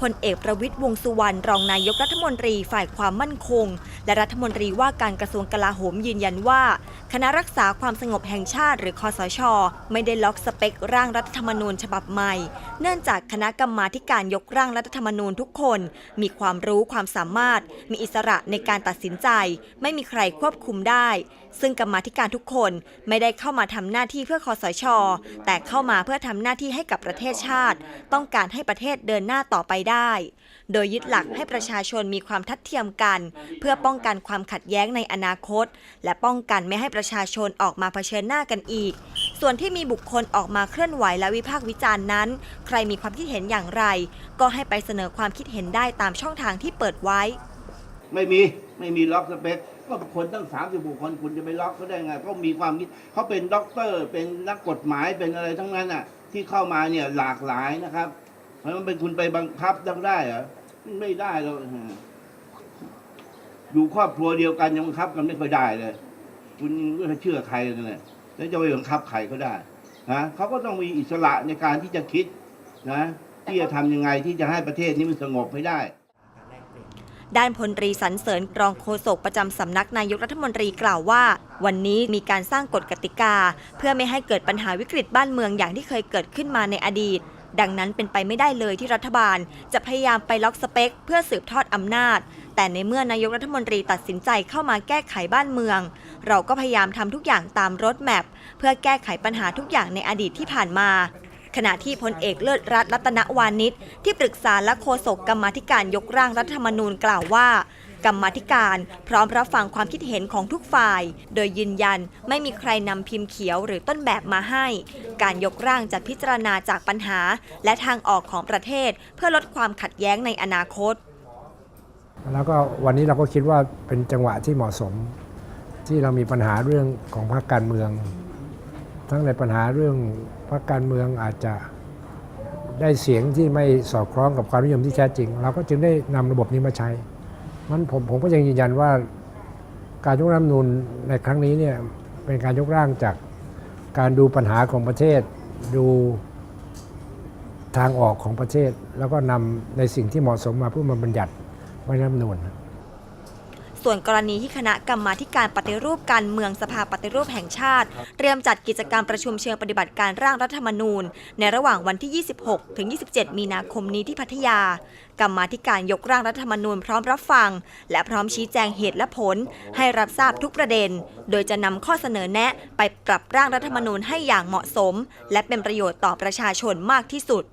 พลเอกประวิตยวงสุวรรณรองนายกรัฐมนตรีฝ่ายความมั่นคง และรัฐมนตรีว่าการกระทรวงกลาโหมยืนยันว่า คณะรักษาความสงบแห่งชาติหรือคอสช ไม่ได้ล็อกสเปคร่างรัฐธรรมนูญฉบับใหม่ เนื่องจากคณะกรรมาการยกร่างรัฐธรรมนูญทุกคน มีความรู้ความสามารถ มีอิสระในการตัดสินใจ ไม่มีใครควบคุมได้ ซึ่งกรรมาการทุกคนไม่ได้เข้ามาทำหน้าที่เพื่อคอสช แต่เข้ามาเพื่อทำหน้าที่ให้กับประเทศชาติ ต้องการให้ประเทศเดินหน้าต่อไปได้ โดยยึดหลักให้ประชาชนมีความทัดเทียมกัน เพื่อป้องกันความขัดแย้งในอนาคต และป้องกันไม่ให้ประชาชนออกมาเผชิญหน้ากันอีก ส่วนที่มีบุคคลออกมาเคลื่อนไหวและวิพากษ์วิจารณ์นั้น ใครมีความคิดเห็นอย่างไร ก็ให้ไปเสนอความคิดเห็นได้ตามช่องทางที่เปิดไว้ ไม่มีไม่มีล็อกสเปคก็คนตั้งสามสิบบุคคลคุณจะไปล็อกเขาได้ไงเขามีความคิดเขาเป็นด็อกเตอร์ เป็นนักกฎหมายเป็นอะไรทั้งนั้นอะ ที่เข้ามาเนี่ยหลากหลายนะครับ เพราะมันเป็นคุณไปบังคับได้เหรอไม่ได้หรอกอยู่ครอบครัวเดียวกันยังบังคับกันไม่เคอยได้เลย คุณก็เชื่อใครกันเลยแล้วจะไปบังคับใครก็ได้นะเขาก็ต้องมีอิสระในการที่จะคิดนะ ที่จะทำยังไงที่จะให้ประเทศนี้มันสงบให้ได้ด้านพลตรีสรรเสริญรองโฆษกประจำสำนักนายกรัฐมนตรีกล่าวว่า วันนี้มีการสร้างกฎกติกา เพื่อไม่ให้เกิดปัญหาวิกฤตบ้านเมืองอย่างที่เคยเกิดขึ้นมาในอดีต ดังนั้นเป็นไปไม่ได้เลยที่รัฐบาล จะพยายามไปล็อกสเปค เพื่อสืบทอดอำนาจ แต่ในเมื่อนายกรัฐมนตรีตัดสินใจเข้ามาแก้ไขบ้านเมือง เราก็พยายามทำทุกอย่างตามรถแมพเพื่อแก้ไขปัญหาทุกอย่างในอดีตที่ผ่านมาขณะที่พลเอกเลิศรัตน์รัตนวานิชที่ปรึกษาและโฆษกกรรมธิการยกร่างรัฐธรรมนูญกล่าวว่า กรรมธิการ พร้อมรับฟังความคิดเห็นของทุกฝ่าย โดยยืนยันไม่มีใครนำพิมพ์เขียวหรือต้นแบบมาให้ การยกร่างจะพิจารณาจากปัญหา และทางออกของประเทศ เพื่อลดความขัดแย้งในอนาคต แล้วก็วันนี้เราก็คิดว่าเป็นจังหวะที่เหมาะสม ที่เรามีปัญหาเรื่องของพรรคการเมือง ทั้งในปัญหาเรื่องพรรคการเมืองอาจจะได้เสียงที่ไม่สอดคล้องกับความนิยมที่แท้จริง เราก็จึงได้นำระบบนี้มาใช้ มันผมผมก็ยังยืนยันว่าการยกร่างนูนในครั้งนี้เนี่ยเป็นการยกร่างจากการดูปัญหาของประเทศ ดูทางออกของประเทศ แล้วก็นำในสิ่งที่เหมาะสมมาเพื่อมาบัญญัติไว้นรัฐมนูน ส่วนกรณีที่คณะกรรมาธิการปฏิรูปการเมืองสภาปฏิรูปแห่งชาติ เตรียมจัดกิจกรรมประชุมเชิงปฏิบัติการร่างรัฐธรรมนูญ ในระหว่างวันที่ 26 ถึง 27 มีนาคมนี้ที่พัทยา กรรมาธิการยกร่างรัฐธรรมนูญพร้อมรับฟัง และพร้อมชี้แจงเหตุและผล ให้รับทราบทุกประเด็น โดยจะนำข้อเสนอแนะไปปรับร่างรัฐธรรมนูญให้อย่างเหมาะสม และเป็นประโยชน์ต่อประชาชนมากที่สุด